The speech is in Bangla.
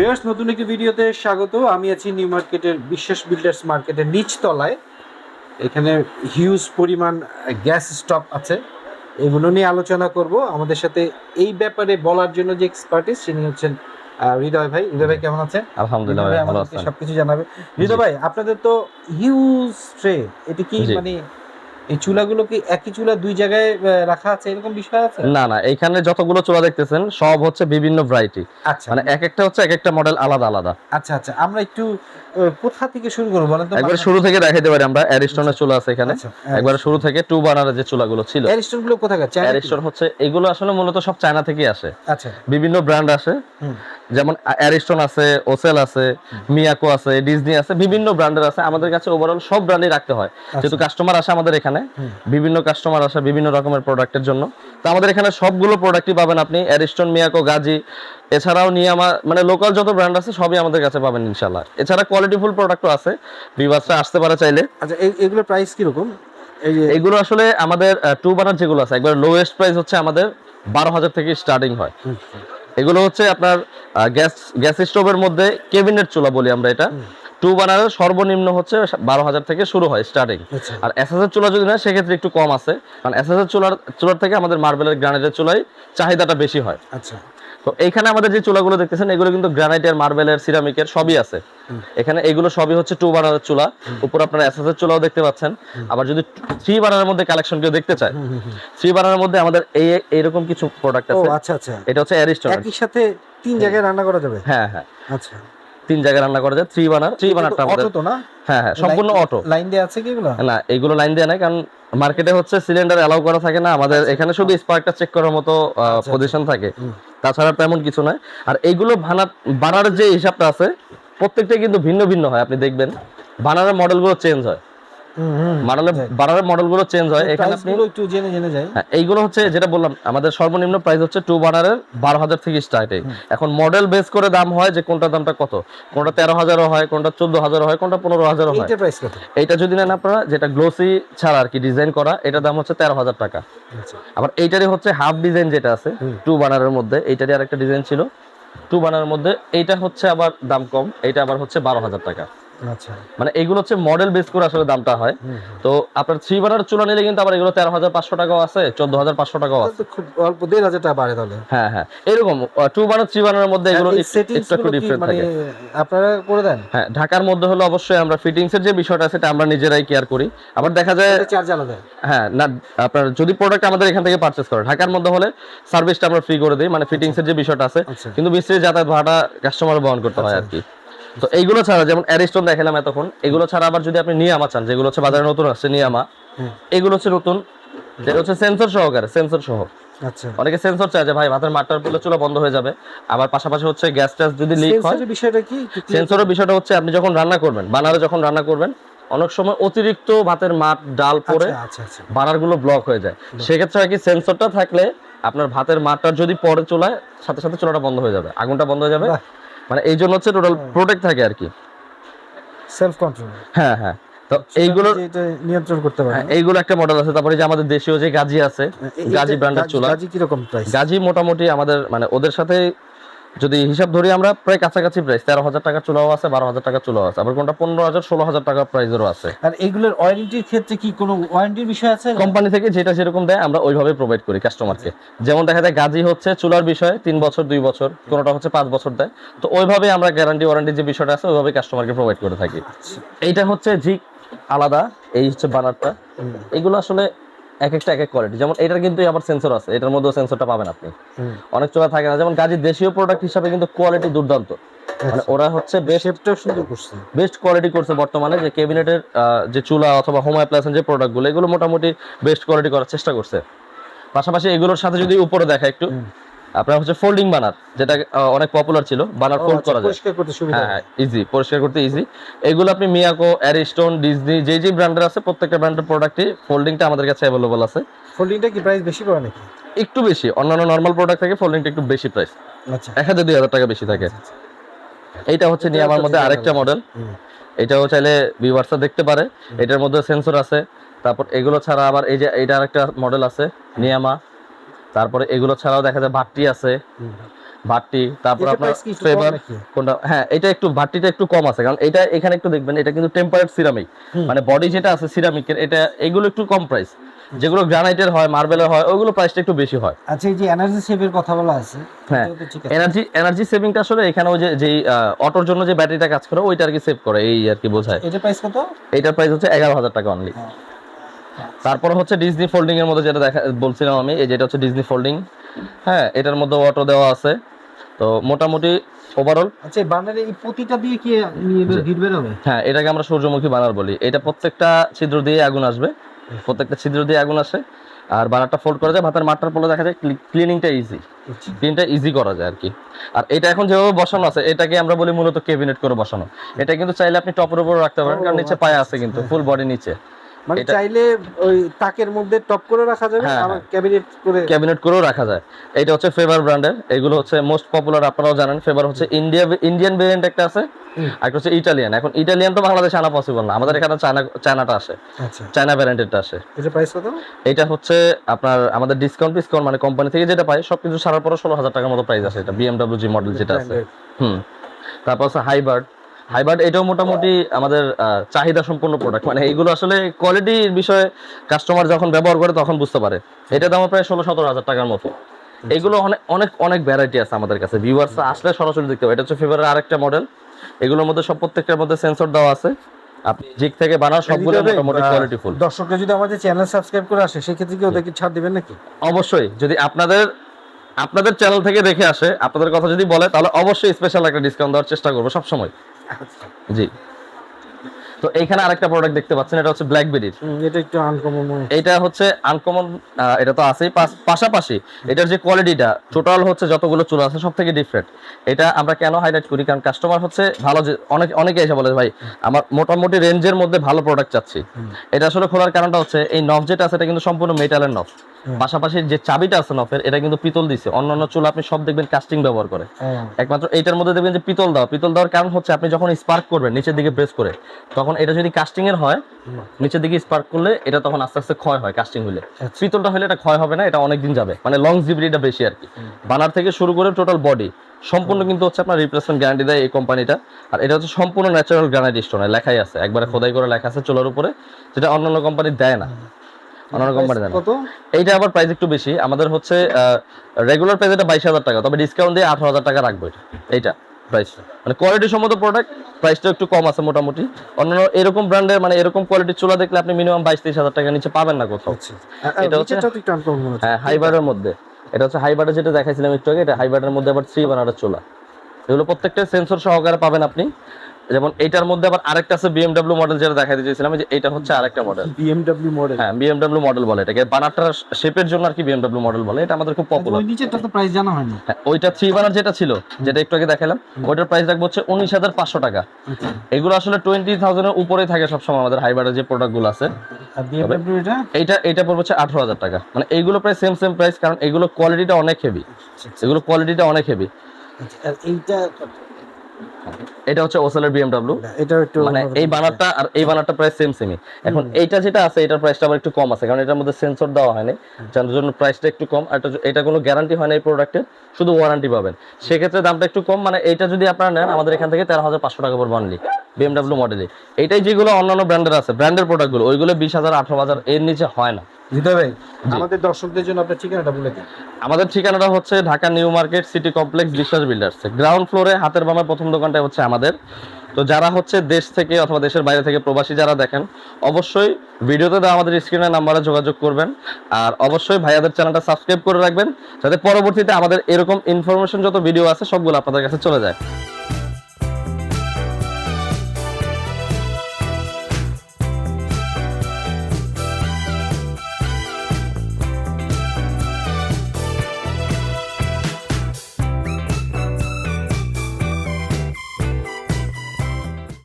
ভিউয়ার্স নতুন একটি ভিডিওতে স্বাগত। আমি আছি নিউ মার্কেটের বিশ্বাস বিল্ডার্স মার্কেটের নিচ তলায়। এখানে হিউজ পরিমাণ গ্যাস স্টক আছে। এগুলো নিয়ে আলোচনা করব। আমাদের সাথে এই ব্যাপারে বলার জন্য যে এক্সপার্টিস তিনি হচ্ছেন হৃদয় ভাই। হৃদয় ভাই কেমন আছেন? আলহামদুলিল্লাহ ভালো আছেন সবকিছু জানাবে। হৃদয় ভাই আপনাদের তো হিউজ ট্রে এটি কি মানে এই চুলাগুলো কি একই চুলা দুই জায়গায় রাখা আছে? এরকম বিষয় আছে? না না এখানে যতগুলো চুলা দেখতেছেন সব হচ্ছে বিভিন্ন ভ্যারাইটি আচ্ছা। মানে এক একটা হচ্ছে এক একটা মডেল আলাদা আলাদা। আচ্ছা আচ্ছা আমরা একটু কোথা থেকে শুরু করব বলেন তো? একবার শুরু থেকে দেখাইতে পারি আমরা অ্যারিস্টনের চুলা আছে এখানে। আচ্ছা একবার শুরু থেকে টু বানারের যে চুলাগুলো ছিল। অ্যারিস্টনগুলো কোথাকার? চায়না কি? অ্যারিস্টন হচ্ছে এগুলো আসলে মূলত সব চায়না থেকেই আসে। আচ্ছা। বিভিন্ন ব্র্যান্ড আসে। যেমন অ্যারিস্টন আছে ওসেল আছে মিয়াকো আছে ডিজনি আছে বিভিন্ন ব্র্যান্ডের আছে। আমাদের কাছে ওভারঅল সব ব্র্যান্ডই রাখতে হয়। যেহেতু কাস্টমার আসে আমাদের এখানে বিভিন্ন কাস্টমার আসে বিভিন্ন রকমের প্রোডাক্টের জন্য। তো আমাদের এখানে সবগুলো প্রোডাক্টই পাবেন আপনি অ্যারিস্টন মিয়াকো গাজি এছাড়াও নিয়ে আমার মানে লোকাল যত ব্র্যান্ড আছে সবই আমাদের কাছে পাবেন ইনশাল্লাহ এছাড়া কোয়ালিটিফুল প্রোডাক্টও আছে। বিভাসটা আসতে পারে চাইলে। আচ্ছা এগুলোর প্রাইস কীরকম? এগুলো আসলে আমাদের টু বানার যেগুলো আছে একবার লোয়েস্ট প্রাইস হচ্ছে আমাদের বারো হাজার থেকে স্টার্টিং হয়। এগুলো হচ্ছে আপনার গ্যাস গ্যাস স্টোভের মধ্যে কেবিনেট চুলা বলি আমরা এটা। টু বানারের সর্বনিম্ন হচ্ছে বারো হাজার থেকে শুরু হয় স্টার্টিং আর আর এস এর চুলা যদি না সেক্ষেত্রে একটু কম আছে। কারণ এসএস এর চুলার চুলার থেকে আমাদের মার্বেলের গ্রানাইটের চুলাই চাহিদাটা বেশি হয়। আচ্ছা। তো এখানে আমাদের যে চুলাগুলো দেখতেছেন এগুলো কিন্তু গ্রানাইটের মার্বেলের সিরামিকের সবই আছে। এখানে এগুলো সবই হচ্ছে টু বানারের চুলা। উপর আপনার এর চুলাও দেখতে পাচ্ছেন। আবার যদি থ্রি বানারের মধ্যে কালেকশন কেউ দেখতে চায়। থ্রি বানারের মধ্যে আমাদের এই এইরকম কিছু প্রোডাক্ট আছে। আচ্ছা আচ্ছা। এটা হচ্ছে অ্যারিস্টন একই সাথে তিন জায়গায় রান্না করা যাবে? হ্যাঁ হ্যাঁ। আচ্ছা। তিন জায়গায় রান্না করা যায়। থ্রি বানার থ্রি বানারটা আমাদের অটো তো না? হ্যাঁ হ্যাঁ সম্পূর্ণ অটো লাইন দিয়ে আছে কি এগুলো? না এইগুলো লাইন দেওয়া নাই কারণ মার্কেটে হচ্ছে সিলিন্ডার অ্যালাউ করা থাকে না। আমাদের এখানে শুধু স্পার্কটা চেক করার মতো আচ্ছা। পজিশন থাকে। তাছাড়া তেমন কিছু নয় আর এইগুলো বানার যে হিসাবটা আছে প্রত্যেকটা কিন্তু ভিন্ন ভিন্ন হয় আপনি দেখবেন। বানারের মডেলগুলো চেঞ্জ হয়। বানারের মডেলগুলো চেঞ্জ হয়। এখানে আপনি একটু জেনে জেনে যাই। হ্যাঁ, এইগুলো হচ্ছে যেটা বললাম আমাদের সর্বনিম্ন প্রাইস হচ্ছে টু বানারের বারো হাজার থেকে স্টার্টিং এখন মডেল বেস করে দাম হয় যে কোনটা দামটা কত। কোনটা তেরো হাজারও হয় কোনটা চোদ্দ হাজারও হয় কোনটা পনেরো হাজারও হয়। এইটার প্রাইস কত? এইটা যদি নেন আপনারা যেটা গ্লোসি ছাড়া আর কি ডিজাইন করা এটার দাম হচ্ছে তেরো হাজার টাকা। আচ্ছা। আবার এইটারই হচ্ছে হাফ ডিজাইন যেটা আছে। টু বানারের মধ্যে এইটারই আরেকটা ডিজাইন ছিল। টু বানার মধ্যে এইটা হচ্ছে আবার দাম কম এইটা আবার হচ্ছে বারো হাজার টাকা। আচ্ছা। মানে এগুলো হচ্ছে মডেল বেস করে আসলে দামটা হয়। তো আপনার থ্রি চুলা নিলে কিন্তু আবার এগুলো তেরো হাজার পাঁচশো টাকাও আছে চোদ্দ হাজার পাঁচশো টাকাও আছে খুব অল্প দেড় হাজার টাকা বাড়ে তাহলে। হ্যাঁ হ্যাঁ। এরকম টু থ্রি মধ্যে এগুলো একটু একটু ডিফারেন্ট মানে থাকে। আপনারা করে দেন? হ্যাঁ ঢাকার মধ্যে হলো অবশ্যই আমরা ফিটিংস এর যে বিষয়টা আছে সেটা আমরা নিজেরাই কেয়ার করি। আবার দেখা যায় চার্জ আলাদা। হ্যাঁ না আপনার যদি প্রোডাক্ট আমাদের এখান থেকে পারচেস করে ঢাকার মধ্যে হলে সার্ভিসটা আমরা ফ্রি করে দিই মানে ফিটিংস এর যে বিষয়টা আছে। আচ্ছা। কিন্তু মিস্ত্রি যাতায়াত ভাড়াটা কাস্টমার বহন করতে হয় আর কি। তো এইগুলো ছাড়া যেমন অ্যারিস্টন দেখালাম এতক্ষণ এগুলো ছাড়া আবার যদি আপনি নিয়ামা চান যেগুলো হচ্ছে বাজারে নতুন আসছে নিয়ামা। এগুলো হচ্ছে নতুন যেটা হচ্ছে সেন্সর সহকারে সেন্সর সহ। আচ্ছা। অনেকে সেন্সর চায় যে ভাই ভাতের পড়লে চুলা বন্ধ হয়ে যাবে। আবার পাশাপাশি হচ্ছে গ্যাস ট্যাস যদি লিক হয় বিষয়টা কি? সেন্সরের বিষয়টা হচ্ছে আপনি যখন রান্না করবেন বানারে যখন রান্না করবেন অনেক সময় অতিরিক্ত ভাতের মাঠ ডাল পরে আচ্ছা আচ্ছা আচ্ছা। বানারগুলো ব্লক হয়ে যায়। সেক্ষেত্রে আর কি সেন্সরটা থাকলে আপনার ভাতের মাঠটা যদি পরে চুলায় সাথে সাথে চুলাটা বন্ধ হয়ে যাবে আগুনটা বন্ধ হয়ে যাবে। মানে এই জন্য হচ্ছে টোটাল প্রোটেক্ট থাকে আর কি। সেলফ কন্ট্রোল হ্যাঁ হ্যাঁ। তো এইগুলো নিয়ন্ত্রণ করতে পারেন হ্যাঁ, এইগুলো একটা মডেল আছে। তারপরে যে আমাদের দেশীয় যে গাজি আছে গাজি ব্র্যান্ডের চুলা গাজি কীরকম প্রাইস গাজি মোটামুটি আমাদের মানে ওদের সাথে যদি হিসাব ধরি আমরা প্রায় কাছাকাছি প্রাইস তেরো হাজার টাকার চুলাও আছে বারো হাজার টাকার চুলাও আছে। আবার কোনটা পনেরো হাজার ষোলো হাজার টাকার প্রাইসেরও আছে। আর এগুলোর ওয়ারেন্টির ক্ষেত্রে কি কোনো ওয়ারেন্টির বিষয় আছে? কোম্পানি থেকে যেটা যেরকম দেয় আমরা ওইভাবে প্রোভাইড করি কাস্টমারকে যেমন দেখা যায় গাজি হচ্ছে চুলার বিষয়ে তিন বছর দুই বছর কোনোটা হচ্ছে পাঁচ বছর দেয়। তো ওইভাবে আমরা গ্যারান্টি ওয়ারেন্টি যে বিষয়টা আছে ওইভাবে কাস্টমারকে প্রোভাইড করে থাকি। এইটা হচ্ছে ঝিক আলাদা এই হচ্ছে বানারটা এগুলো আসলে এক একটা এক এক কোয়ালিটি যেমন এটার কিন্তু আবার সেন্সর আছে এটার মধ্যেও সেন্সরটা পাবেন আপনি। অনেক চোখে থাকে না যেমন গাজীর দেশীয় প্রোডাক্ট হিসাবে কিন্তু কোয়ালিটি দুর্দান্ত। মানে ওরা হচ্ছে বেশ শেপটাও সুন্দর করছে। বেস্ট কোয়ালিটি করছে বর্তমানে যে ক্যাবিনেটের যে চুলা অথবা হোম অ্যাপ্লায়েন্সের যে প্রোডাক্টগুলো এগুলো মোটামুটি বেস্ট কোয়ালিটি করার চেষ্টা করছে। পাশাপাশি এগুলোর সাথে যদি উপরে দেখা একটু। আপনার হচ্ছে ফোল্ডিং বানার যেটা অনেক পপুলার ছিল বানার ফোল্ড আচ্ছা, করা যায়। পরিষ্কার করতে সুবিধা হ্যাঁ হ্যাঁ। ইজি পরিষ্কার করতে ইজি এগুলো আপনি মিয়াকো অ্যারিস্টোন ডিজনি যে যে ব্র্যান্ডের আছে প্রত্যেকটা ব্র্যান্ডের প্রোডাক্টই ফোল্ডিংটা আমাদের কাছে অ্যাভেলেবল আছে। ফোল্ডিংটা কি প্রাইস বেশি পড়ে নাকি? একটু বেশি অন্যান্য নর্মাল প্রোডাক্ট থেকে ফোল্ডিংটা একটু বেশি প্রাইস আচ্ছা। এক হাজার দুই হাজার টাকা বেশি থাকে। এইটা হচ্ছে নিয়ে আমার মধ্যে আরেকটা মডেল এটাও চাইলে ভিউয়ার্সরা দেখতে পারে। এটার মধ্যে সেন্সর আছে। তারপর এগুলো ছাড়া আবার এই যে এটা আরেকটা মডেল আছে নিয়ামা তারপরে এগুলো ছাড়াও দেখা যায় বাট্টি আছে। ভাট্টি তারপর আপনার ফেভার কোনটা? হ্যাঁ এটা একটু ভাট্টিটা একটু কম আছে কারণ এটা এখানে একটু দেখবেন এটা কিন্তু টেম্পারেট সিরামিক মানে বডি যেটা আছে সিরামিকের এটা এগুলো একটু কম প্রাইস যেগুলো গ্রানাইটের হয় মার্বেলের হয় ওগুলো প্রাইসটা একটু বেশি হয়। আচ্ছা এই যে এনার্জি সেভের কথা বলা আছে হ্যাঁ। এনার্জি এনার্জি সেভিংটা আসলে এখানে ওই যে যেই অটোর জন্য যে ব্যাটারিটা কাজ করে ওইটা আর কি সেভ করে এই আর কি বোঝায়। এটা প্রাইস কত? এইটার প্রাইস হচ্ছে এগারো হাজার টাকা অনলি। তারপর হচ্ছে ডিজনি ফোল্ডিং এর মধ্যে যেটা দেখা বলছিলাম আমি এই যেটা হচ্ছে ডিজনি ফোল্ডিং হ্যাঁ এটার মধ্যে অটো দেওয়া আছে। তো মোটামুটি ওভারঅল আচ্ছা এই বান্ডারে এই প্রতিটা দিয়ে কি নিয়ে বের- হিট বের হবে হ্যাঁ এটাকে আমরা সূর্যমুখী বানার বলি। এটা প্রত্যেকটা ছিদ্র দিয়ে আগুন আসবে। প্রত্যেকটা ছিদ্র দিয়ে আগুন আসে। আর বানারটা ফোল্ড করা যায় ভাতের মাঠটার পরে দেখা যায় ক্লিনিংটা ইজি। ক্লিনটা ইজি করা যায় আর কি। আর এটা এখন যেভাবে বসানো আছে এটাকে আমরা বলি মূলত কেবিনেট করে বসানো। এটা কিন্তু চাইলে আপনি টপের উপর রাখতে পারেন কারণ নিচে পায়া আছে কিন্তু ফুল বডি নিচে। মানে চাইলে ওই তাকের মধ্যে টপ করে রাখা যাবে হ্যাঁ, হ্যাঁ। ক্যাবিনেট করে ক্যাবিনেট করেও রাখা যায়। এটা হচ্ছে ফেভার ব্র্যান্ডের এগুলো হচ্ছে মোস্ট পপুলার আপনারাও জানেন ফেভার হচ্ছে ইন্ডিয়া ইন্ডিয়ান ভেরিয়েন্ট একটা আছে আর হচ্ছে ইটালিয়ান এখন ইটালিয়ান তো বাংলাদেশে আনা পসিবল না। আমাদের এখানে চায়না চায়নাটা আসে। আচ্ছা। চায়না ভ্যারিয়েন্টেরটা আসে। এটা প্রাইস কত? এটা হচ্ছে আপনার আমাদের ডিসকাউন্ট ডিসকাউন্ট মানে কোম্পানি থেকে যেটা পাই সবকিছু সারার পরে ষোলো হাজার টাকার মতো প্রাইস আছে এটা। বিএমডব্লিউ জি মডেল যেটা আছে। হুম। তারপর আছে হাইবার্ড হাইবার্ড এটাও মোটামুটি আমাদের চাহিদা সম্পন্ন প্রোডাক্ট মানে এইগুলো আসলে কোয়ালিটির বিষয়ে কাস্টমার যখন ব্যবহার করে তখন বুঝতে পারে। এটা দাম প্রায় ষোলো সতেরো হাজার টাকার মতো। এগুলো অনেক অনেক অনেক ভ্যারাইটি আছে আমাদের কাছে। ভিউয়ার্স আসলে সরাসরি দেখতে পাবে। এটা হচ্ছে ফেভারের আরেকটা মডেল এগুলোর মধ্যে সব প্রত্যেকটার মধ্যে সেন্সর দেওয়া আছে। আপনি জিগ থেকে বানাও সবগুলো মোটামুটি কোয়ালিটি ফুল দর্শকরা যদি আমাদের চ্যানেল সাবস্ক্রাইব করে আসে সেক্ষেত্রে কি ওদেরকে ছাড় দিবেন নাকি? অবশ্যই। যদি আপনাদের আপনাদের চ্যানেল থেকে দেখে আসে আপনাদের কথা যদি বলে তাহলে অবশ্যই স্পেশাল একটা ডিসকাউন্ট দেওয়ার চেষ্টা করব সবসময়। জি। তো এইখানে আরেকটা প্রোডাক্ট দেখতে পাচ্ছেন এটা হচ্ছে ব্ল্যাকবেরির এটা একটু আনকমন এটা হচ্ছে আনকমন এটা তো আছেই পাশাপাশি এটার যে কোয়ালিটিটা টোটাল হচ্ছে যতগুলো চুল আছে সব থেকে ডিফারেন্ট এটা আমরা কেন হাইলাইট করি? কারণ কাস্টমার হচ্ছে ভালো যে অনেক অনেকে এসে বলে ভাই আমার মোটামুটি রেঞ্জের মধ্যে ভালো প্রোডাক্ট চাচ্ছি। এটা আসলে খোলার কারণটা হচ্ছে এই নফ যেটা আছে এটা কিন্তু সম্পূর্ণ মেটালের নফ। পাশাপাশি যে চাবিটা আছে নফের এটা কিন্তু পিতল দিছে। অন্যান্য চুল আপনি সব দেখবেন কাস্টিং ব্যবহার করে। হ্যাঁ। একমাত্র এইটার মধ্যে দেখবেন যে পিতল দেওয়া। পিতল দেওয়ার কারণ হচ্ছে আপনি যখন স্পার্ক করবেন নিচের দিকে প্রেস করে তখন এটা যদি কাস্টিং এর হয় নিচের দিকে স্পার্ক করলে এটা তখন আস্তে আস্তে ক্ষয় হয় কাস্টিং হলে। আচ্ছা। পিতলটা হলে এটা ক্ষয় হবে না এটা অনেক দিন যাবে। মানে লং জিবিলিটা বেশি আর কি বানার থেকে শুরু করে টোটাল বডি সম্পূর্ণ কিন্তু হচ্ছে আপনার রিপ্লেসমেন্ট গ্যারান্টি দেয় এই কোম্পানিটা আর এটা হচ্ছে সম্পূর্ণ ন্যাচারাল গ্রানাইট স্টোন লেখাই আছে। একবারে খোদাই করে লেখা আছে চুলার উপরে যেটা অন্যান্য কোম্পানি দেয় না। অন্যান্য কোম্পানি দেয় না কত? এইটা আবার প্রাইস একটু বেশি। আমাদের হচ্ছে রেগুলার প্রাইস এটা বাইশ হাজার টাকা। তবে ডিসকাউন্ট দিয়ে আঠারো হাজার টাকা রাখব এটা। এইটা প্রাইস মানে কোয়ালিটি সম্মত প্রোডাক্ট প্রাইসটা একটু কম আছে মোটামুটি। অন্যান্য এরকম ব্র্যান্ডের মানে এরকম কোয়ালিটির চুলা দেখলে আপনি মিনিমাম বাইশ তিরিশ হাজার টাকা নিচে পাবেন না কোথাও। আচ্ছা এটা এটা হচ্ছে হ্যাঁ হাইবারের মধ্যে। এটা হচ্ছে হাইবারের যেটা দেখাইছিলাম একটু আগে এটা হাইবারের মধ্যে আবার থ্রি বানারের চুলা। এগুলো প্রত্যেকটা সেন্সর সহকারে পাবেন আপনি। যেমন এটার মধ্যে আবার আরেকটা আছে বিএমডব্লিউ মডেল যেটা দেখাইতে চেয়েছিলাম যে এটা হচ্ছে আরেকটা মডেল বিএমডব্লিউ মডেল হ্যাঁ বিএমডব্লিউ মডেল বলে এটাকে। বানারটার শেপের জন্য আর কি বিএমডব্লিউ মডেল বলে। এটা আমাদের খুব পপুলার ওই নিচেরটা তো প্রাইস জানা হয়নি। হ্যাঁ, ওইটা থ্রি বানার যেটা ছিল যেটা একটু আগে দেখালাম ওইটার প্রাইস রাখব হচ্ছে উনিশ হাজার পাঁচশো টাকা। আচ্ছা। এগুলো আসলে টোয়েন্টি থাউজেন্ডের উপরেই থাকে সবসময় আমাদের হাইবারের যে প্রোডাক্টগুলো আছে। এটা? এইটা পড়বে হচ্ছে আঠারো হাজার টাকা। মানে এইগুলো প্রায় সেম সেম প্রাইস কারণ এগুলো কোয়ালিটিটা অনেক হেভি এগুলো কোয়ালিটিটা অনেক হেভি আচ্ছা, আর এইটা? এটা হচ্ছে ওসেলের বিএমডব্লিউ এটা একটু মানে এই বানারটা আর এই বানারটা প্রাইস সেম এখন এইটা যেটা আছে এটার প্রাইসটা আবার একটু কম আছে কারণ এটার মধ্যে সেন্সর দেওয়া হয়নি। যার জন্য প্রাইসটা একটু কম আর এটা- কোনো গ্যারান্টি হয় না এই প্রোডাক্টের শুধু ওয়ারেন্টি পাবেন। সেক্ষেত্রে দামটা একটু কম মানে যদি আপনারা নেন আমাদের এখান থেকে তেরো হাজার পাঁচশো টাকা পড়বে অনলি বিএমডব্লিউ মডেলে এইটাই যেগুলো অন্যান্য ব্র্যান্ডের আছে ব্র্যান্ডের প্রোডাক্টগুলো ওইগুলো বিশ হাজার আঠারো হাজার এর নিচে হয় না। হৃদয় ভাই আমাদের দর্শকদের জন্য আপনার ঠিকানাটা বলে দিন। আমাদের ঠিকানাটা হচ্ছে Dhaka new market city complex Biswas builders. Ground ফ্লোরে হাতের বামের প্রথম দোকানটা হচ্ছে আমাদের। তো যারা হচ্ছে দেশ থেকে অথবা দেশের বাইরে থেকে প্রবাসী যারা দেখেন, অবশ্যই ভিডিওতে দেওয়া আমাদের স্ক্রিনের নাম্বারে যোগাযোগ করবেন। আর অবশ্যই ভাইয়াদের চ্যানেলটা সাবস্ক্রাইব করে রাখবেন, যাতে পরবর্তীতে আমাদের এরকম ইনফরমেশন যত ভিডিও আছে সবগুলো আপনাদের কাছে চলে যায়।